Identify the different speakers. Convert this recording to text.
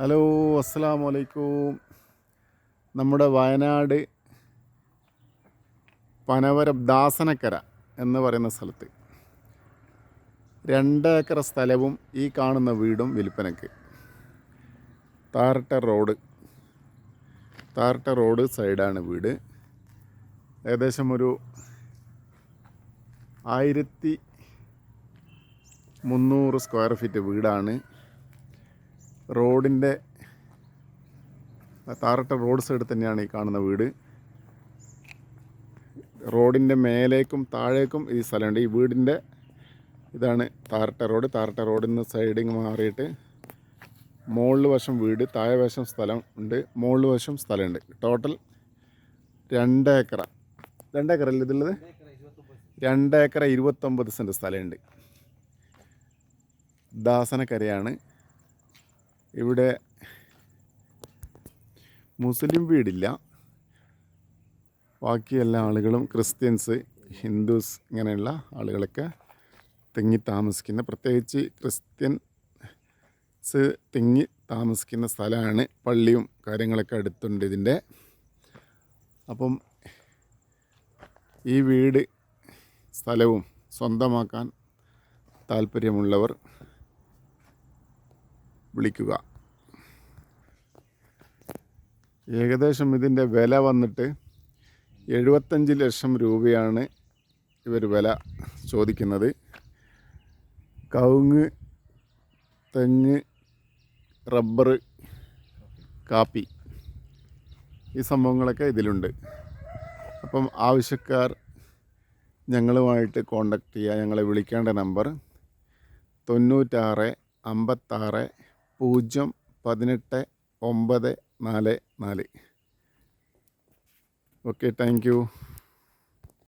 Speaker 1: Hello അസ്സാം വലൈക്കും നമ്മുടെ വയനാട് പനവരം ദാസനക്കര എന്ന് പറയുന്ന സ്ഥലത്ത് രണ്ട് ഏക്കർ സ്ഥലവും ഈ കാണുന്ന വീടും വിൽപ്പനയ്ക്ക്. താരട്ട റോഡ്. താരട്ട റോഡ് സൈഡാണ് വീട്. ഏകദേശം ഒരു ആയിരത്തി മുന്നൂറ് സ്ക്വയർ ഫീറ്റ് വീടാണ്. റോഡിന്റെ താറട്ട റോഡ് സൈഡ് തന്നെയാണ് ഈ കാണുന്ന വീട്. റോഡിന്റെ മേലേക്കും താഴേക്കും ഈ സ്ഥലമുണ്ട്. ഈ വീടിന്റെ ഇതാണ് താറട്ട റോഡ്. താറട്ട റോഡിൽ നിന്ന് സൈഡിങ് മാറിയിട്ട് മുകളിൽ വശം വീട് താഴെ വശം സ്ഥലം ഉണ്ട്. മുകളിൽ വശം സ്ഥലമുണ്ട്. ടോട്ടൽ രണ്ട് ഏക്കറ. രണ്ട് ഏക്കർ അല്ലേ ഇതുള്ളത്? രണ്ട് ഏക്കറ ഇരുപത്തൊമ്പത് സെന്റ് സ്ഥലമുണ്ട്. ദാസനക്കരയാണ്. ഇവിടെ മുസ്ലിം വീടില്ല. ബാക്കി എല്ലാ ആളുകളും ക്രിസ്ത്യൻസ് ഹിന്ദുസ് ഇങ്ങനെയുള്ള ആളുകളൊക്കെ തിങ്ങി താമസിക്കുന്ന പ്രത്യേകിച്ച് ക്രിസ്ത്യൻസ് തിങ്ങി താമസിക്കുന്ന സ്ഥലമാണ് പള്ളിയും കാര്യങ്ങളൊക്കെ അടുത്തുണ്ട് ഇതിന്റെ. അപ്പം ഈ വീട് സ്ഥലവും സ്വന്തമാക്കാൻ താല്പര്യമുള്ളവർ വിളിക്കുക. ഏകദേശം ഇതിന്റെ വില വന്നിട്ട് എഴുപത്തഞ്ച് ലക്ഷം രൂപയാണ് ഇവർ വില ചോദിക്കുന്നത്. കവുങ്ങ് തെങ്ങ് റബ്ബർ കാപ്പി ഈ സംഭവങ്ങളൊക്കെ ഇതിലുണ്ട്. അപ്പം ആവശ്യക്കാർ ഞങ്ങളുമായിട്ട് കോണ്ടാക്ട് ചെയ്യുക. ഞങ്ങളെ വിളിക്കേണ്ട നമ്പർ തൊണ്ണൂറ്റാറ് അമ്പത്താറ് പൂജ്യം പതിനെട്ട് ഒമ്പത് നാല് നാല്. Okay thank you